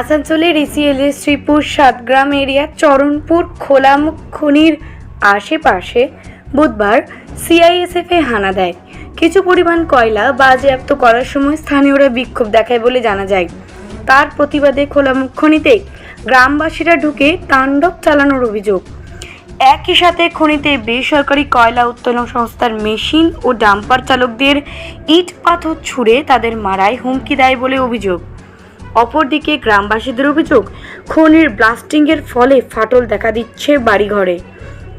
আসানসোলের ইসিএলের শ্রীপুর সাতগ্রাম এরিয়ার চরণপুর, খোলামুখ, খনির আশেপাশে বুধবার সিআইএসএফ হানা দেয়। কিছু পরিমাণ কয়লা বাজেয়াপ্ত করার সময় স্থানীয়রা বিক্ষোভ দেখায় বলে জানা যায়। তার প্রতিবাদে খোলামুখ খনিতে গ্রামবাসীরা ঢুকে তাণ্ডব চালানোর অভিযোগ। একই সাথে খনিতে বেসরকারি কয়লা উত্তোলন সংস্থার মেশিন ও ডাম্পার চালকদের ইট পাথর ছুঁড়ে তাদের মারায় হুমকি দেয় বলে অভিযোগ। অপরদিকে গ্রামবাসীদের অভিযোগ, খনির ব্লাস্টিংয়ের ফলে ফাটল দেখা দিচ্ছে বাড়িঘরে।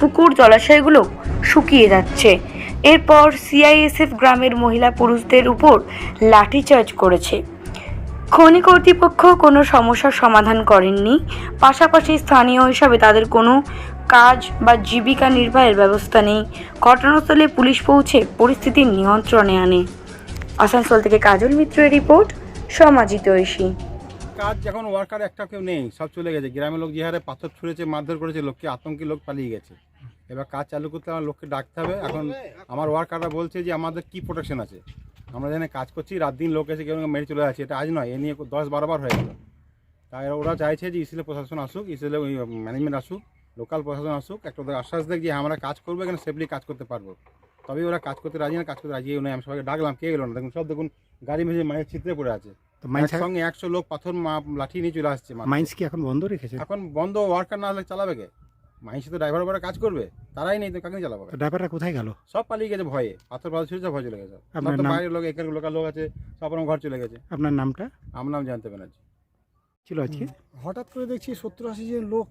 পুকুর জলাশয়গুলো শুকিয়ে যাচ্ছে। এরপর সিআইএসএফ গ্রামের মহিলা পুরুষদের উপর লাঠিচার্জ করেছে। খনি কর্তৃপক্ষ কোনো সমস্যার সমাধান করেননি। পাশাপাশি স্থানীয় হিসাবে তাদের কোনো কাজ বা জীবিকা নির্বাহের ব্যবস্থা নেই। ঘটনাস্থলে পুলিশ পৌঁছে পরিস্থিতি নিয়ন্ত্রণে আনে। আসানসোল থেকে কাজল মিত্রের রিপোর্ট সমাজিত ঐশী কাজ এখন ওয়ার্কার একটা কেউ নেই, সব চলে গেছে। গ্রামের লোক যে হারে পাথর ছুঁড়েছে, মারধর করেছে, লোককে আতঙ্কে লোক পালিয়ে গেছে। এবার কাজ চালু করতে আমার লোককে ডাকতে হবে। এখন আমার ওয়ার্কাররা বলছে যে, আমাদের কি প্রোটেকশন আছে? আমরা যেখানে কাজ করছি, রাত দিন লোক এসে কেউ মেরে চলে যাচ্ছে। এটা আজ নয়, এ নিয়ে দশ বারোবার হয়ে গেল তাই ওরা চাইছে যে, ইসিলে প্রশাসন আসুক, ইসিলে ম্যানেজমেন্ট আসুক লোকাল প্রশাসন আসুক, একটা আশ্বাস দেখ যে আমরা কাজ করব, এখানে সেফলি কাজ করতে পারব। তবেই ওরা কাজ করতে রাজি না কাজ করতে রাজি নয় আমি সবাইকে ডাকলাম কে গেলো না? দেখুন সব দেখুন গাড়ি মেঝে মায়ের চিত্রে পড়ে আছে। তো মাইন্স সঙ্গে একশো লোক পাথর মা- লাঠি নিয়ে চলে আসছে মাইন্স কি এখন বন্ধ রেখেছে? এখন বন্ধ ওয়ার্কার না হলে চালাবে কে? মাইসে তো ড্রাইভার ওরা কাজ করবে তারাই নেই তো কাকে চালাবে? ড্রাইভাররা কোথায় গেল? সব পালিয়ে গেছে ভয়ে পাথর পাথর ছিল সব ভয় চলে গেছে। সব আপনার বাইরের লোক এখানে লোকাল লোক আছে সব আমার ঘর চলে গেছে। আপনার নামটা? আমার নাম জানতে ব্যানার্জি। ছিল আজকে? হঠাৎ করে দেখছি সত্তর আশি জন লোক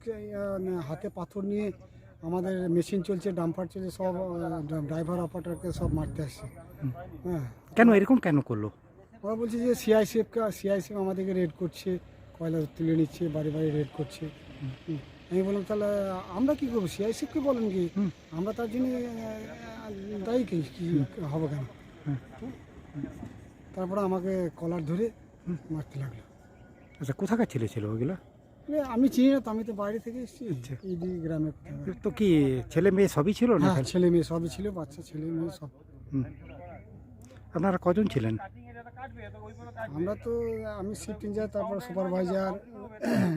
হাতে পাথর নিয়ে আমাদের মেশিন চলছে ডাম্পার চলছে সব ড্রাইভার অপারেটরকে সব মারতে আসছে। হ্যাঁ। কেন এরকম কেন করল? ওরা বলছে যে সিআইসিএফকে সিআইসিএফ আমাদেরকে রেড করছে কয়লা তুলে নিচ্ছে বাড়ি বাড়ি রেড করছে। আমি বললাম তাহলে আমরা কি করব? সিআইসিএফকে বলেন কি? আমরা তার জন্য দায়ী কি কি হবে কেন। তারপরে আমাকে কলার ধরে মারতে লাগল। আচ্ছা কোথাকার ছেলে ছিল ওগুলো? আমি চিনি না তো আমি তো বাইরে থেকে এসেছি। আচ্ছা। এই গ্রামে। তো কি ছেলে মেয়ে সবই ছিল না হ্যাঁ ছেলে মেয়ে সবই ছিল বাচ্চা ছেলে মেয়ে সব। আপনারা কজন ছিলেন? আমরা তো আমি শিফট ইঞ্চার্জ তারপর সুপারভাইজার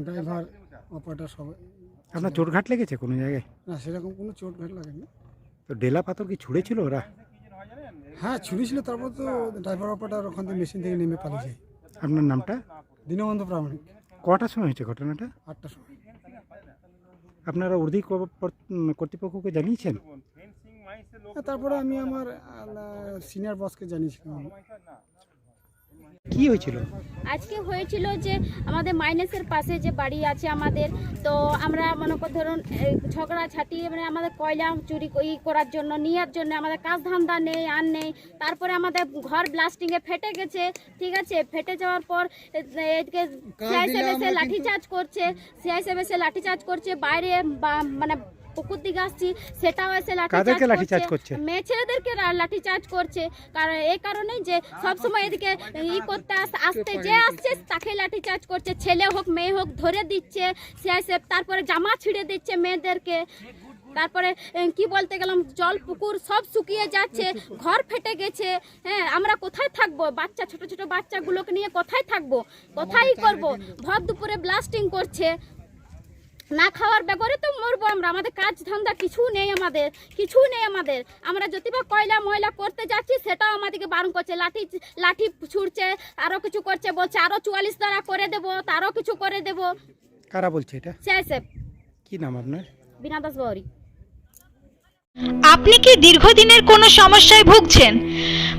ড্রাইভার অপারেটার সবাই। আপনার চোটঘাট লেগেছে কোনো জায়গায়? না সেরকম কোনো চোট ঘাট লাগেনি। তো ডেলা পাথর কি ছুঁড়েছিল ওরা? হ্যাঁ ছুরিছিল তারপর তো ড্রাইভার অপারেটার ওখান থেকে মেশিন থেকে নেমে পালিয়ে যায়। আপনার নামটা? দীনবন্ধু প্রামাণিক। কটার সময় হয়েছে ঘটনাটা? আটটার সময়। আপনারা উর্দি কর্তৃপক্ষকে জানিয়েছেন? হ্যাঁ, তারপরে আমি আমার সিনিয়র বসকে জানিয়েছিলাম। কি হয়েছিল? আজকে হয়েছিল যে আমাদের মাইনাসের পাশে যে বাড়ি আছে আমাদের তো আমরা মনে কর ধরুন ঝগড়া ঝাঁটি মানে আমাদের কয়লা চুরি ই করার জন্য নেওয়ার জন্য আমাদের কাজ ধান্দা নেই আর নেই। তারপরে আমাদের ঘর ব্লাস্টিংয়ে ফেটে গেছে ঠিক আছে? ফেটে যাওয়ার পর এদিকে সিআইসিএফ এসে লাঠিচার্জ করছে সিআইসিএফ এসে লাঠিচার্জ করছে বাইরে বা- মানে পুকুর দিকে আসছি সেটাও এসে লাঠিচার্জ লাঠিচার্জ করছে? মেয়ে ছেলেদেরকে রা- লাঠিচার্জ করছে। কারণ এই কারণেই যে সব সময় এদিকে ই করতে আস- আসতে যে আসছে তাকে লাঠিচার্জ করছে। ছেলে হোক মেয়ে হোক ধরে দিচ্ছে। সিআইসিএফ তারপরে জামা ছিঁড়ে দিচ্ছে মেয়েদেরকে। তারপরে কি বলতে গেলাম জল পুকুর সব শুকিয়ে যাচ্ছে। ঘর ফেটে গেছে। হ্যাঁ আমরা কোথায় থাকব? বাচ্চা ছোট ছোট বাচ্চাগুলোকে নিয়ে কোথায় থাকব? কোথায় করব? ভর দুপুরে ব্লাস্টিং করছে। না খাওয়ার ব্যাপারে তো মরবো আমরা। আমাদের কাজ ধান্দা কিছু নেই আমাদের কিছু নেই আমাদের। আমরা যদি বা কয়লা ময়লা করতে যাচ্ছি সেটাও আমাদেরকে বারণ করছে। লাঠি লাঠি ছুড়ছে আরও কিছু করছে বলছে আরও চুয়াল্লিশ দ্বারা করে দেবো তারও কিছু করে দেবো। কারা বলছে এটা? কি নাম আপনার? বিনা দাস বাউরি আপনি কি দীর্ঘদিনের কোনো সমস্যায় ভুগছেন?